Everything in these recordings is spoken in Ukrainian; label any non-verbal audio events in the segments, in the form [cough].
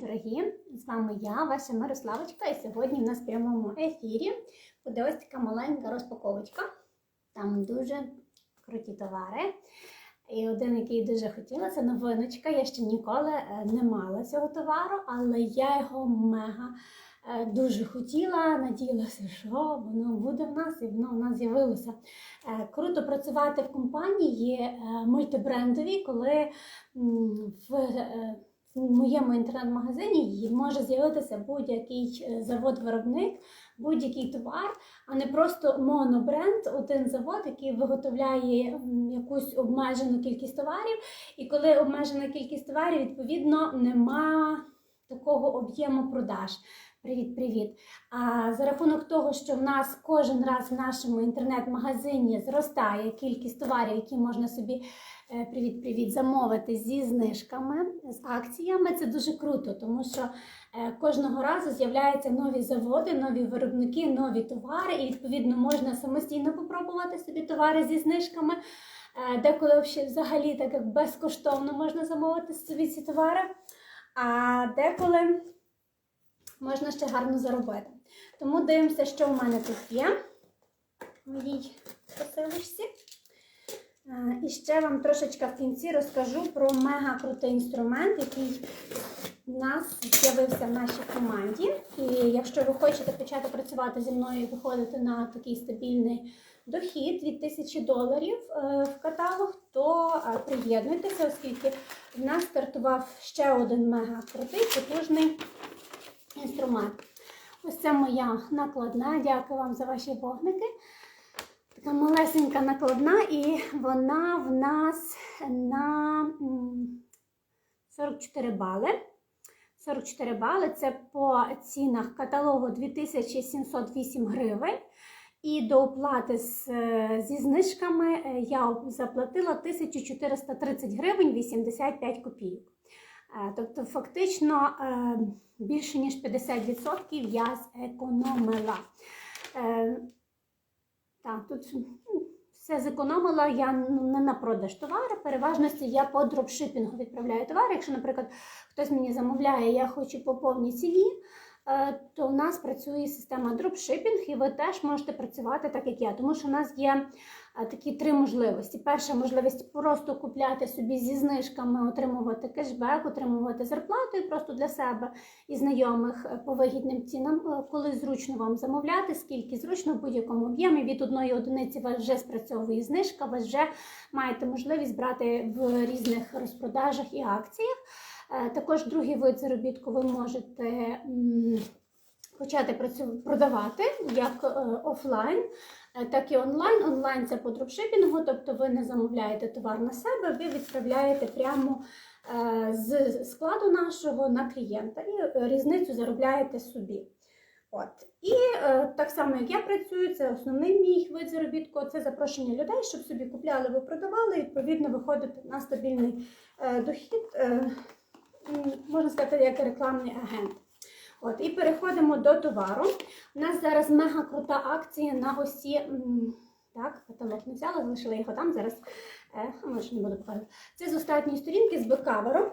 Дорогі! З вами я, ваша Мирославочка, і сьогодні в нас в прямому ефірі буде ось така маленька розпаковочка. Там дуже круті товари. І один, який дуже хотіла, це новиночка. Я ще ніколи е, не мала цього товару, але я його мега е, дуже хотіла. Надіялася, що воно буде в нас, і воно в нас з'явилося. Е, Круто працювати в компанії мультибрендовій, коли в в моєму інтернет-магазині може з'явитися будь-який е, завод-виробник, будь-який товар, а не просто монобренд, один завод, який виготовляє якусь обмежену кількість товарів. І коли обмежена кількість товарів, відповідно, нема такого об'єму продаж. Привіт-привіт. А за рахунок того, що в нас кожен раз в нашому інтернет-магазині зростає кількість товарів, які можна собі привіт-привіт замовити зі знижками, з акціями, це дуже круто, тому що е, кожного разу з'являються нові заводи, нові виробники, нові товари, і відповідно можна самостійно попробувати собі товари зі знижками. Е, Деколи взагалі так як безкоштовно можна замовити собі ці товари, а деколи можна ще гарно заробити. Тому дивимося, що в мене тут є в моїй посилочці. І ще вам трошечки в кінці розкажу про мега крутий інструмент, який у нас з'явився в нашій команді. І якщо ви хочете почати працювати зі мною і виходити на такий стабільний дохід від 1000 доларів е, в каталог, то приєднуйтеся, оскільки в нас стартував ще один мега крутий, потужний інструмент. Ось це моя накладна. Дякую вам за ваші вогники. Така малесенька накладна, і вона в нас на 44 бали. 44 бали це по цінах каталогу 2708 гривень. І до оплати з, зі знижками е, я заплатила 1430 гривень 85 копійок. Е, Тобто, фактично е, більше ніж 50% я зекономила. Так, тут ну, все зекономила. Я не на продаж товару. Переважності я по дропшипінгу відправляю товари. Якщо, наприклад, хтось мені замовляє, я хочу по повній ціні, то в нас працює система дропшипінг, і ви теж можете працювати так, як я. Тому що в нас є е, такі три можливості. Перша можливість просто купляти собі зі знижками, отримувати кешбек, отримувати зарплату і просто для себе і знайомих е, по вигідним цінам, е, коли зручно вам замовляти, скільки зручно в будь-якому об'ємі. Від одної одиниці вас вже спрацьовує знижка, ви вже маєте можливість брати в різних розпродажах і акціях. Е, Також другий вид заробітку ви можете почати продавати як е, офлайн, е, так і онлайн. Онлайн це по дропшипінгу, тобто ви не замовляєте товар на себе, ви відправляєте прямо з складу нашого на клієнта і різницю заробляєте собі. От. І е, так само, як я працюю, це основний мій вид заробітку, це запрошення людей, щоб собі купляли, ви продавали, і відповідно виходити на стабільний е, дохід, е, можна сказати, як рекламний агент. От, і переходимо до товару. У нас зараз мега крута акція на осі. Так, каталог не взяла, залишила його там. Зараз е, може не буду показувати. Це з останньої сторінки з бекаверу.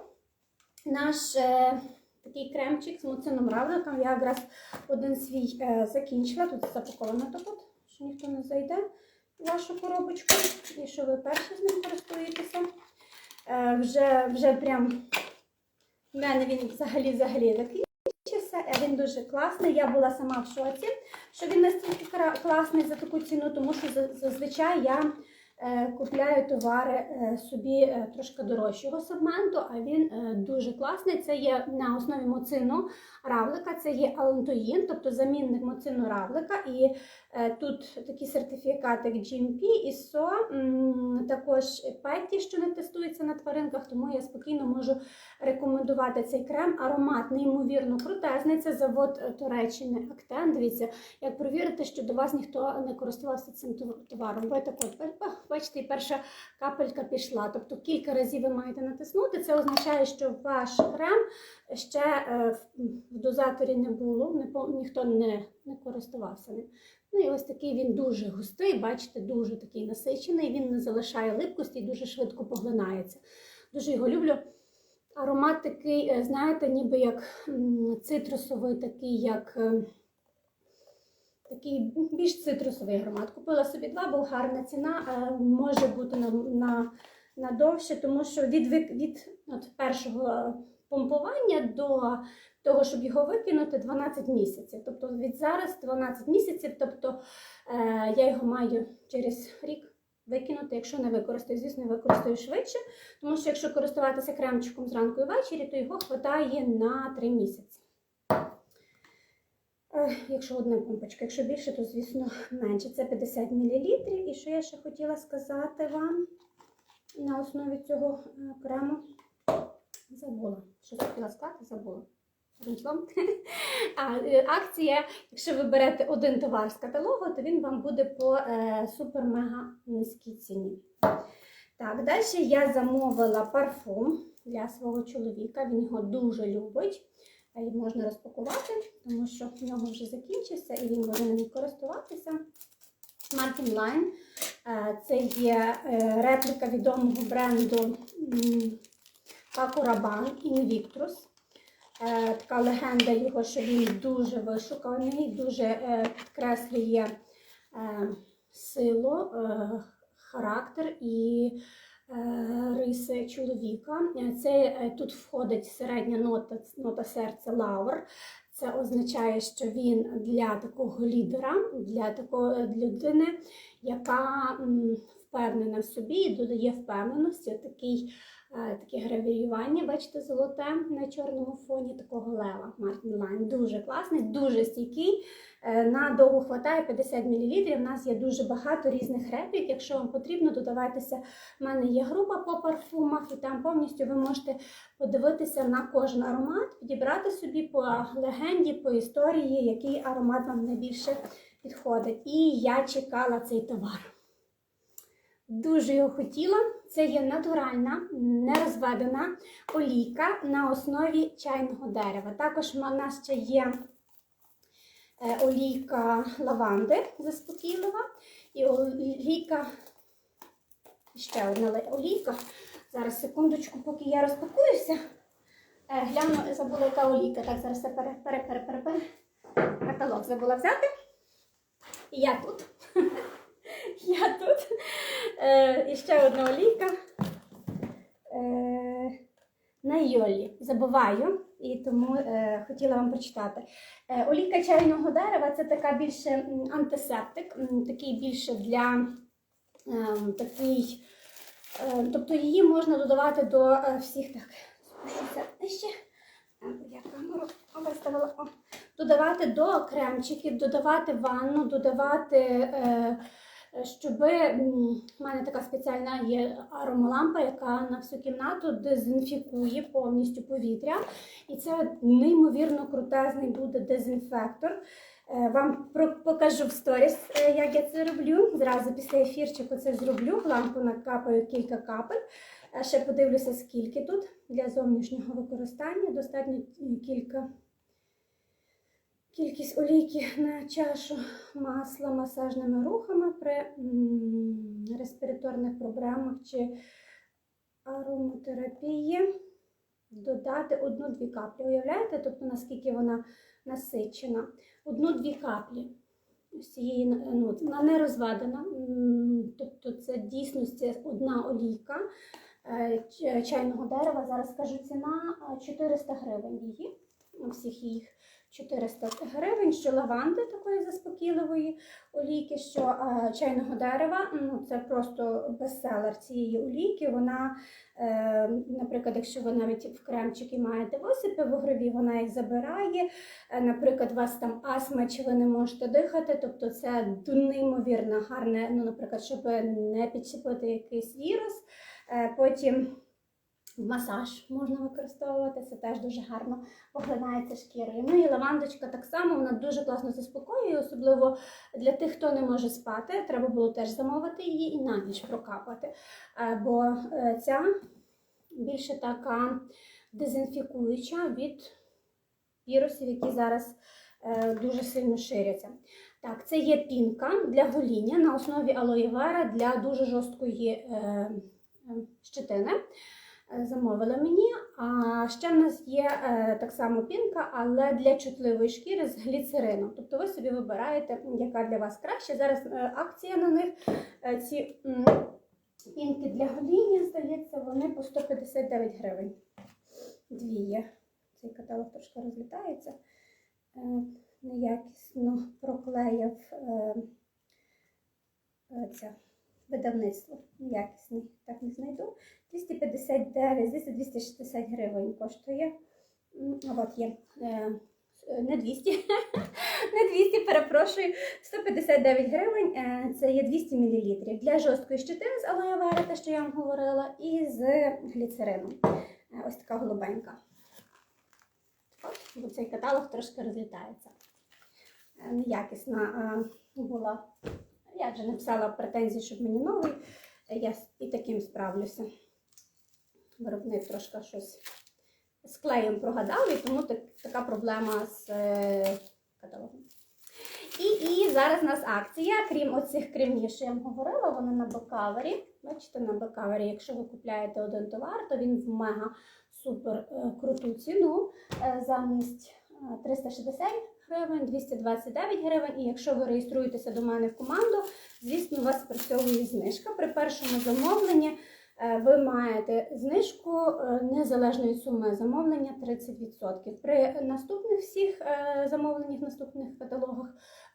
Наш е, такий кремчик з муцином равликом. Я якраз один свій е, закінчила. Тут запаковано от, що ніхто не зайде в вашу коробочку. І що ви перші з ним користуєтеся. Е, вже, вже прям в мене він взагалі взагалі закінчився. Е, Він дуже класний. Я була сама в шоці, що він настільки класний за таку ціну, тому що зазвичай я е, купляю товари е, собі трошки дорожчого сегменту, а він дуже класний. Це є на основі моцину равлика, це є алантоїн, тобто замінник моцину равлика. І тут такі сертифікати від GMP, ISO, також PETI, що не тестується на тваринках, тому я спокійно можу рекомендувати цей крем. Аромат неймовірно крутезний. Це завод е, Туреччини Актен. Дивіться, як провірити, що до вас ніхто не користувався цим товаром. Ви так от бачите, перша капелька пішла. Тобто кілька разів ви маєте натиснути. Це означає, що ваш крем ще е, в дозаторі не було, ніхто не, не користувався ним. Ну і ось такий він дуже густий, бачите, дуже такий насичений. Він не залишає липкості і дуже швидко поглинається. Дуже його люблю. Аромат такий, е, знаєте, ніби як цитрусовий, такий, як е, такий більш цитрусовий аромат. Купила собі два, бо гарна ціна, може бути на, на, на довше, тому що від, вик- від от першого помпування до того, щоб його викинути, 12 місяців. Тобто від зараз 12 місяців, тобто е, я його маю через рік викинути, якщо не використаю. Звісно, використаю швидше, тому що якщо користуватися кремчиком зранку і ввечері, то його вистачає на 3 місяці. Е, Якщо одна помпочка, якщо більше, то звісно менше. Це 50 мл. І що я ще хотіла сказати вам на основі цього е, крему? Забула. Що хотіла сказати, забула. [laughs] Е, акція, якщо ви берете один товар з каталогу, то він вам буде по е, супер-мега низькій ціні. Так, далі я замовила парфум для свого чоловіка. Він його дуже любить. Її можна розпакувати, тому що в нього вже закінчився і він може ним користуватися. Martin Line. Е, Це є е, репліка відомого бренду Paco Rabanne Invictus. Е, Така легенда його, що він дуже вишуканий, дуже е, підкреслює е, силу, характер і риси чоловіка. Це тут входить середня нота, нота серця лавр. Це означає, що він для такого лідера, для такої людини, яка впевнена в собі і додає впевненості. Такий, таке гравіювання, бачите, золоте на чорному фоні такого лева Мартін Лайн. Дуже класний, дуже стійкий. Е, На довго хватає 50 мл. У нас є дуже багато різних реплік. Якщо вам потрібно, додавайтеся. У мене є група по парфумах, і там повністю ви можете подивитися на кожен аромат, підібрати собі по легенді, по історії, який аромат вам найбільше підходить. І я чекала цей товар. Дуже його хотіла. Це є натуральна, нерозведена олійка на основі чайного дерева. Також у нас ще є е, олійка лаванди заспокійлива і олійка, ще одна олійка. Зараз секундочку, поки я розпакуюся. Е, Гляну, забула, яка олійка. Так, зараз я пере, пере, пере, пере, пере. Каталог забула взяти. І я тут. [laughs] Я тут. Е, і ще одна олійка. Е, на Йолі. Забуваю, і тому е, хотіла вам прочитати. Е, олійка чайного дерева це така більше антисептик, такий більше для ем, такий. Е, Тобто її можна додавати до е, всіх так. Спущуся нижче. Е, Я камеру виставила. Додавати до кремчиків, додавати ванну, додавати, е, е, щоб в мене така спеціальна є аромалампа, яка на всю кімнату дезінфікує повністю повітря. І це неймовірно крутезний буде дезінфектор. Е, Вам покажу в сторіс, е, як я це роблю. Зразу після ефірчику це зроблю. В лампу накапаю кілька капель. Ще подивлюся, скільки тут для зовнішнього використання. Достатньо е, кілька. Кількість олійки на чашу масла масажними рухами при респіраторних проблемах чи ароматерапії додати одну-дві каплі. Уявляєте, тобто наскільки вона насичена? Одну-дві каплі. Ось цієї ну, вона не розведена, тобто це дійсності одна олійка е, чайного дерева. Зараз скажу ціна е, 400 гривень її. У всіх їх 400 гривень, що лаванди такої заспокійливої олійки, що е, чайного дерева. Ну, це просто бестселер цієї олійки. Вона, е, наприклад, якщо ви навіть в кремчики маєте висипи вугрові, вона їх забирає. Е, Наприклад, у вас там астма, чи ви не можете дихати, тобто це неймовірно гарне, ну, наприклад, щоб не підчепити якийсь вірус. Е, Потім масаж можна використовувати, це теж дуже гарно поглинається шкірою. Ну і лавандочка так само, вона дуже класно заспокоює, особливо для тих, хто не може спати. Треба було теж замовити її і на ніч прокапати. Е, Бо е, ця більше така дезінфікуюча від вірусів, які зараз е, дуже сильно ширяться. Так, це є пінка для гоління на основі алоє вера для дуже жорсткої щетини. Замовили мені. А ще в нас є е, так само пінка, але для чутливої шкіри з гліцерином. Тобто ви собі вибираєте, яка для вас краще. Зараз е, акція на них. Е, ці пінки для гоління, здається, вони по 159 гривень. Дві є. Цей каталог трошки розлітається. Неякісно проклеїв це видавництво. Неякісний, так не знайду. 259, здається, 260 гривень коштує. От є. Е, не 200, [laughs] не 200, перепрошую, 159 гривень, е, це є 200 мл. Для жорсткої щетини з алоє вера, те, що я вам говорила, і з гліцерином. Е, Ось така голубенька. От, цей каталог трошки розлітається. Е, Неякісна е, була. Я вже написала претензії, щоб мені новий. Е, Я і таким справлюся. Виробник трошки щось з клеєм прогадав, і тому так, така проблема з е, каталогом. І, і зараз у нас акція, крім оцих кремів, що я вам говорила, вони на бекавері. Бачите, на бекавері, якщо ви купуєте один товар, то він в мега супер е, круту ціну е, замість е, 360 гривень, 229 гривень. І якщо ви реєструєтеся до мене в команду, звісно, у вас спрацьовує знижка. При першому замовленні е, ви маєте знижку е, незалежно від суми замовлення 30%. При наступних всіх е, замовленнях, наступних каталогах,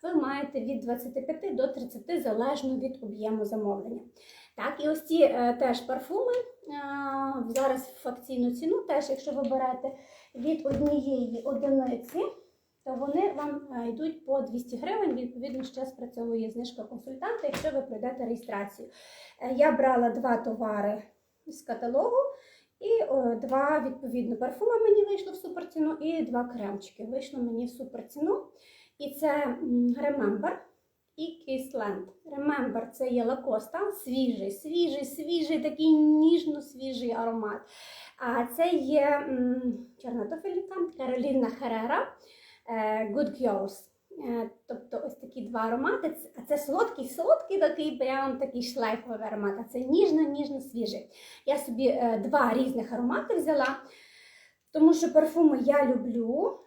ви маєте від 25 до 30 залежно від об'єму замовлення. Так, і ось ці теж парфуми зараз в акційну ціну, теж якщо ви берете від однієї одиниці, то вони вам е, йдуть по 200 гривень. Відповідно, ще спрацьовує знижка консультанта, якщо ви пройдете реєстрацію. Е, Я брала два товари з каталогу, і два, відповідно, парфуми мені вийшло в суперціну, і два кремчики вийшло мені в суперціну. І це Remember і Kissland. Remember це є лакоста, свіжий, свіжий, свіжий, такий ніжно-свіжий аромат. А це є туфелька Кароліна Херера Good Girls. Е, Тобто ось такі два аромати. А це солодкий, солодкий такий, прям такий шлейфовий аромат. А це ніжно, ніжно свіжий. Я собі е, два різних аромати взяла, тому що парфуми я люблю.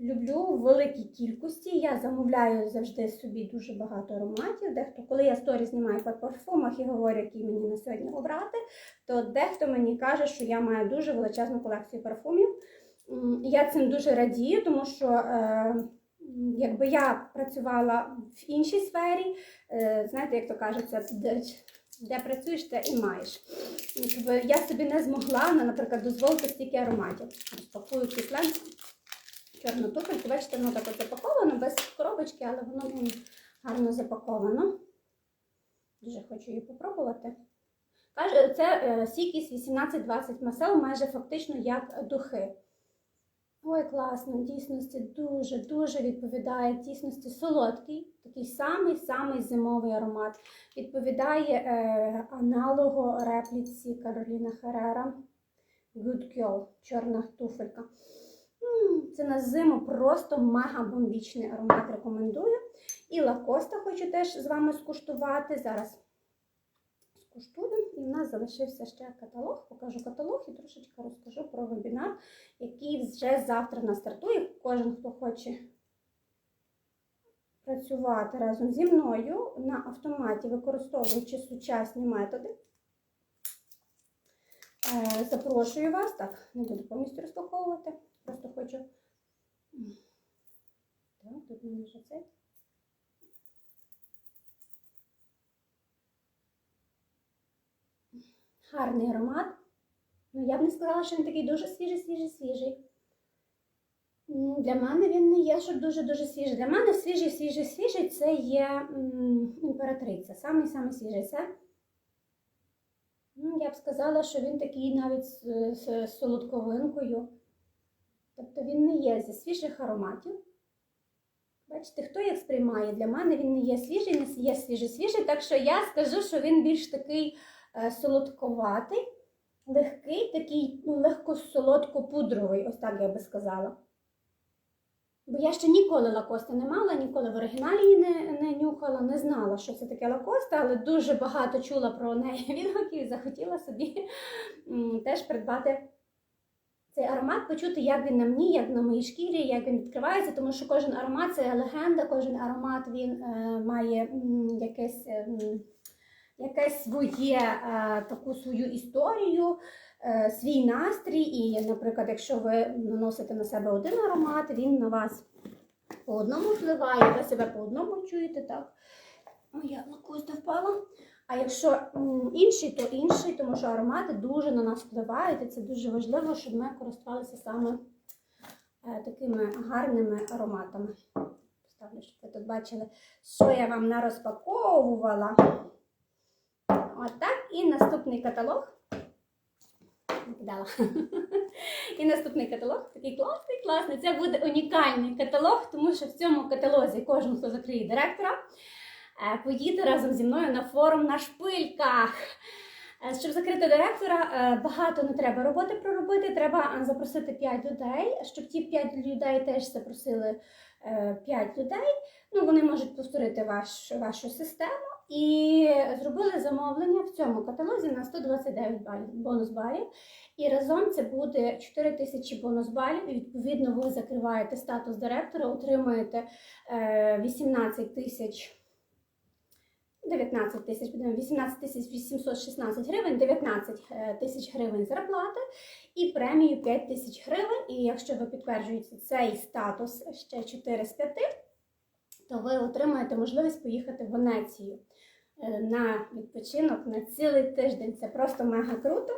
Люблю в великій кількості. Я замовляю завжди собі дуже багато ароматів. Дехто, коли я сторі знімаю по парфумах і говорю, які мені на сьогодні обрати, то дехто мені каже, що я маю дуже величезну колекцію парфумів. Я цим дуже радію, тому що е, якби я працювала в іншій сфері, е, знаєте, як то кажеться, де, працюєш, те і маєш. Якби я собі не змогла, наприклад, дозволити стільки ароматів. Розпакую кислен, чорну туфельку, бачите, воно так от запаковано, без коробочки, але воно гарно запаковано. Дуже хочу її попробувати. Каже, це е, Сікіс 18-20 масел, майже фактично як духи. Ой, класно, дійсності дуже-дуже відповідає дійсності солодкий, такий самий-самий зимовий аромат. Відповідає е, аналогу репліці Кароліна Херера Good Girl, чорна туфелька. Це на зиму просто мега бомбічний аромат рекомендую. І лакоста хочу теж з вами скуштувати. Зараз скуштую. І в нас залишився ще каталог. Покажу каталог і трошечки розкажу про вебінар, який вже завтра нас стартує. Кожен, хто хоче працювати разом зі мною на автоматі, використовуючи сучасні методи. Е, Запрошую вас, так, не буду повністю розпаковувати, просто хочу. Так, тут в мене вже це. Гарний аромат. Ну, я б не сказала, що він такий дуже свіжий, свіжий, свіжий. Для мене він не є, що дуже-дуже свіжий. Для мене свіжий, свіжий, свіжий це є імператриця. Самий самий свіжий це. Ну, Я б сказала, що він такий навіть з, з, з солодковинкою. Тобто він не є зі свіжих ароматів. Бачите, хто як сприймає? Для мене він не є свіжий, не є свіжий-свіжий, так що я скажу, що він більш такий солодковатий, легкий, такий ну, легко солодко-пудровий, ось так я би сказала. Бо я ще ніколи лакости не мала, ніколи в оригіналі її не, не нюхала, не знала, що це таке лакоста, але дуже багато чула про неї [laughs] відгуків і захотіла собі теж придбати цей аромат, почути, як він на мені, як на моїй шкірі, як він відкривається, тому що кожен аромат це легенда, кожен аромат він е, має м, якесь. е, м, Якесь своє е, таку свою історію, е, свій настрій. І, наприклад, якщо ви наносите на себе один аромат, він на вас по одному впливає, ви себе по одному чуєте, так? Моя лакоста впала. А якщо інший, то інший, тому що аромати дуже на нас впливають, і це дуже важливо, щоб ми користувалися саме е, такими гарними ароматами. Поставлю, щоб ви тут бачили, що я вам нарозпаковувала. Отак. І наступний каталог. І наступний каталог такий класний, класний. Це буде унікальний каталог, тому що в цьому каталозі кожен, хто закриє директора, е, поїде разом зі мною на форум на шпильках. Е, Щоб закрити директора, е, багато не треба роботи проробити. Треба запросити 5 людей, щоб ті 5 людей теж запросили 5 людей. Ну, вони можуть повторити ваш, вашу систему. І зробили замовлення в цьому каталозі на 129 балів, бонус балів. І разом це буде 4 тисячі бонус балів. І відповідно ви закриваєте статус директора, отримуєте е, 18 тисяч. 19 тисяч, будемо 18 тисяч 816 гривень, 19 е, тисяч гривень зарплати і премію 5 тисяч гривень. І якщо ви підтверджуєте цей статус ще 4 з 5, то ви отримаєте можливість поїхати в Венецію е, на відпочинок на цілий тиждень. Це просто мега круто.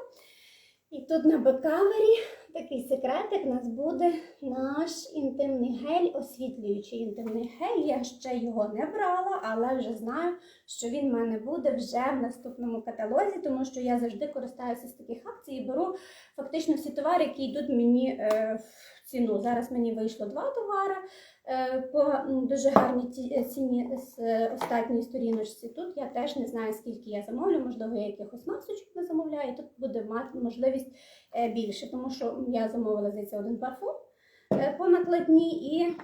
І тут на бекавері такий секретик нас буде наш інтимний гель, освітлюючий інтимний гель. Я ще його не брала, але вже знаю, що він в мене буде вже в наступному каталозі, тому що я завжди користаюся з таких акцій і беру фактично всі товари, які йдуть мені е, в ціну. Зараз мені вийшло два товари е, по дуже гарній е, ціні з е, останньої сторіночці. Тут я теж не знаю, скільки я замовлю, можливо, я якихось масочок не замовляю. і Тут буде мати можливість е, більше, тому що я замовила здається один парфум е, по накладні і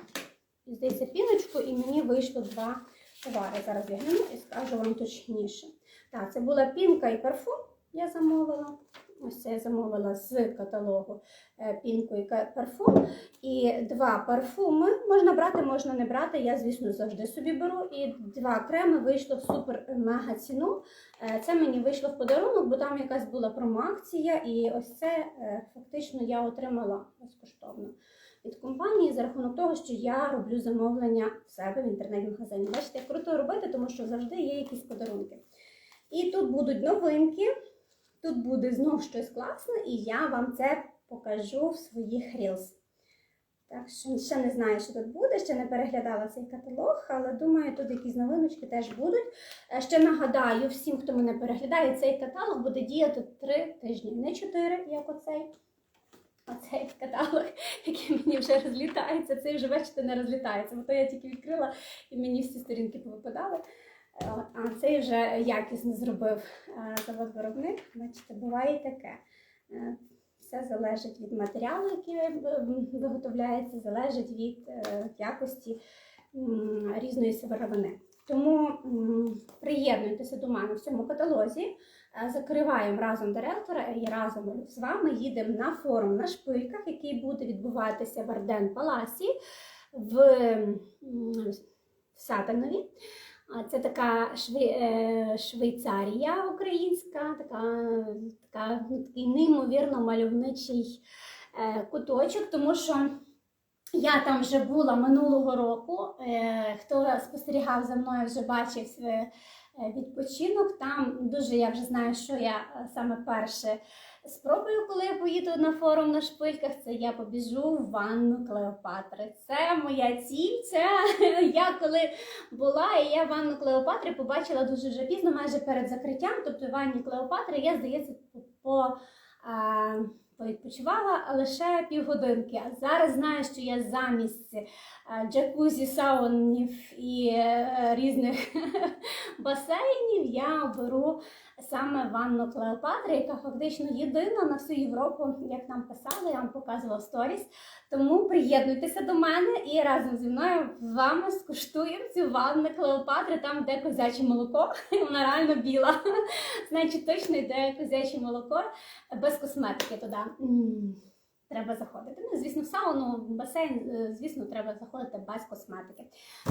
здається піночку, і мені вийшло два товари. Зараз я гляну і скажу вам точніше. Так, це була пінка і парфум. Я замовила. Ось це я замовила з каталогу е, пінку і парфум. І два парфуми можна брати, можна не брати. Я, звісно, завжди собі беру. І два креми вийшло в супер мега ціну. Е, Це мені вийшло в подарунок, бо там якась була промоакція, і ось це е, фактично я отримала безкоштовно від компанії за рахунок того, що я роблю замовлення в себе в інтернет-магазині. Бачите, круто робити, тому що завжди є якісь подарунки. І тут будуть новинки, тут буде знов щось класне, і я вам це покажу в своїх Reels. Так що ще не знаю, що тут буде, ще не переглядала цей каталог, але думаю, тут якісь новиночки теж будуть. Е, Ще нагадаю всім, хто мене переглядає, цей каталог буде діяти 3 тижні, не 4, як оцей. Оцей каталог, який мені вже розлітається, цей вже, бачите, не розлітається, бо то я тільки відкрила і мені всі сторінки повипадали. Е, А цей вже якісно зробив е, завод-виробник. Бачите, буває і таке. Е, Все залежить від матеріалу, який виготовляється, залежить від якості різної сировини. Тому приєднуйтеся до мене в цьому каталозі, закриваємо разом директора і разом з вами їдемо на форум на шпильках, який буде відбуватися в Арден Паласі в Сатанові. А Це така шве, е, Швейцарія українська, така, така, ну, такий неймовірно мальовничий е, куточок, тому що я там вже була минулого року. Е, Хто спостерігав за мною, вже бачив відпочинок. Там дуже я вже знаю, що я е, саме перше спробую, коли я поїду на форум на шпильках. Це я побіжу в ванну Клеопатри. Це моя ціль. Це [laughs] я коли була, і я ванну Клеопатри побачила дуже вже пізно, майже перед закриттям. Тобто в ванні Клеопатри я, здається, по, по, а, Відпочивала лише півгодинки. А зараз знаю, що я замість е, джакузі, саунів і е, різних [laughs] басейнів я беру саме ванну Клеопатри, яка фактично єдина на всю Європу, як нам писали, я вам показувала в сторіс. Тому приєднуйтеся до мене і разом зі мною вами скуштуємо цю ванну Клеопатри, там де козяче молоко, [laughs] вона реально біла. [laughs] Значить, точно йде козяче молоко без косметики туди. Треба заходити. Ну, звісно, в сауну, в басейн, е, звісно, треба заходити без косметики.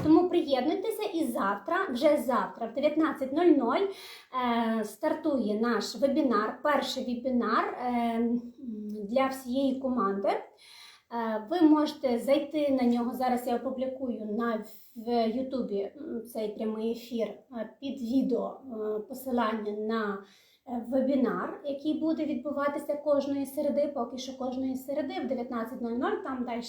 Тому приєднуйтеся і завтра, вже завтра, в 19.00 е, стартує наш вебінар, перший вебінар е, для всієї команди. Е, Ви можете зайти на нього. Зараз я опублікую на в Ютубі цей прямий ефір е, під відео посилання на вебінар, який буде відбуватися кожної середи, поки що кожної середи в 19.00. Там далі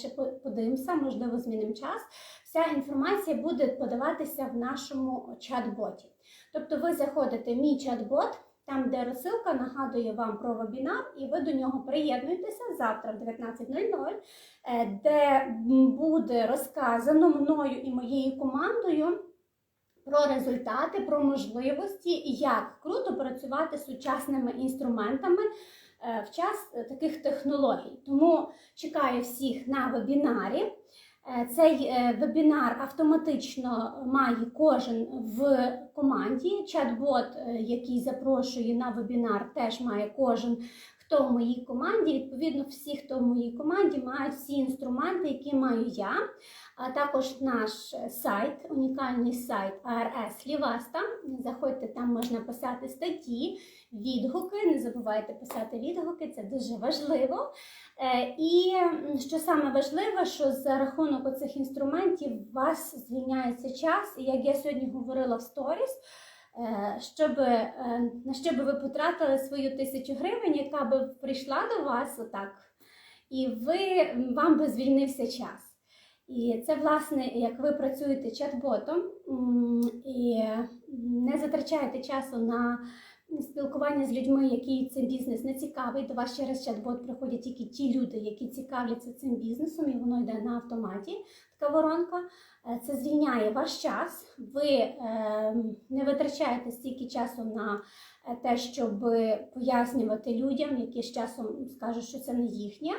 подивимося, можливо, змінимо час. Вся інформація буде подаватися в нашому чат-боті. Тобто ви заходите в мій чат-бот. Там, де розсилка нагадує вам про вебінар, і ви до нього приєднуєтеся завтра в 19.00, е, де буде розказано мною і моєю командою про результати, про можливості, як круто працювати з сучасними інструментами е, в час е, таких технологій. Тому чекаю всіх на вебінарі. Е, Цей вебінар автоматично має кожен в команді. Чат-бот, який запрошує на вебінар, теж має кожен, хто в моїй команді. Відповідно, всі, хто в моїй команді, мають всі інструменти, які маю я. А також наш сайт, унікальний сайт ARS Ліваста. Заходьте, там можна писати статті, відгуки. Не забувайте писати відгуки, це дуже важливо. Е, І що саме важливе, що за рахунок оцих інструментів у вас звільняється час, і як я сьогодні говорила в сторіс, щоб, е, на що би ви потратили свою тисячу гривень, яка би прийшла до вас отак, і ви, вам би звільнився час. І це, власне, як ви працюєте чат-ботом і не затрачаєте часу на спілкування з людьми, які цей бізнес не цікавий. До вас через чат-бот приходять тільки ті люди, які цікавляться цим бізнесом, і воно йде на автоматі. Така воронка. Е, Це звільняє ваш час. Ви е, не витрачаєте стільки часу на е, те, щоб пояснювати людям, які з часом скажуть, що це не їхнє.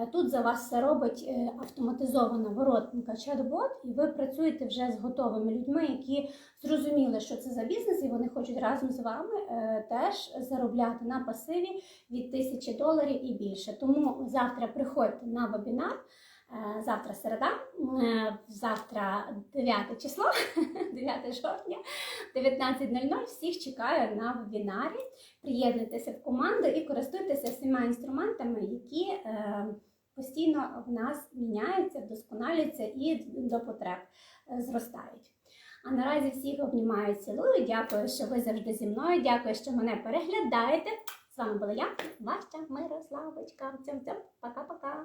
Е, Тут за вас все робить е, автоматизована воротника чат-бот, і ви працюєте вже з готовими людьми, які зрозуміли, що це за бізнес, і вони хочуть разом з вами е, теж заробляти на пасиві від тисячі доларів і більше. Тому завтра приходьте на вебінар. Завтра середа, завтра 9 число, [laughs] 9 жовтня, 19.00. Всіх чекаю на вебінарі. Приєднуйтеся в команду і користуйтеся всіма інструментами, які е, постійно в нас міняються, вдосконалюються і до потреб е, зростають. А наразі всіх обнімаю, цілую. Дякую, що ви завжди зі мною. Дякую, що мене переглядаєте. З вами була я, ваша Мирославочка. Цьом-цьом, пока-пока.